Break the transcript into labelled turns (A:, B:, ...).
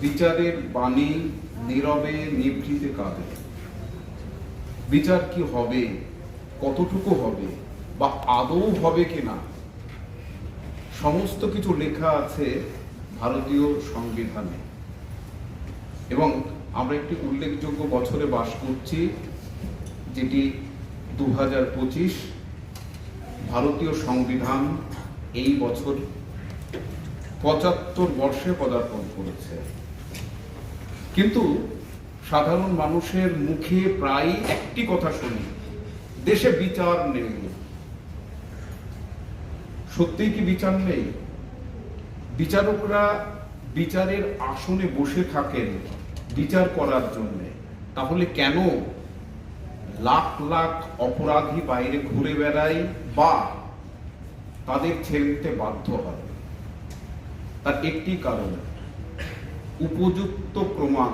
A: বিচারের বাণী নীরবে নিভৃতে কাঁদে। বিচার কি হবে? কতটুকু হবে? বা আদৌ হবে কিনা সমস্ত কিছু লেখা আছে ভারতীয় সংবিধানে। এবং আমরা একটি উল্লেখযোগ্য বছরে বাস করছি, যেটি দু ভারতীয় সংবিধান এই বছর পঁচাত্তর বর্ষে পদার্পণ করেছে। কিন্তু সাধারণ মানুষের মুখে প্রায় একটি কথা শুনি, দেশে বিচার নেই। সত্যিই কি বিচার নেই? বিচারকরা বিচারের আসনে বসে থাকেন বিচার করার জন্য। তাহলে কেন লাখ লাখ অপরাধী বাইরে ঘুরে বেড়ায় বা তাদের ছেড়ে দিতে বাধ্য হয়? তার একটি কারণ উপযুক্ত প্রমাণ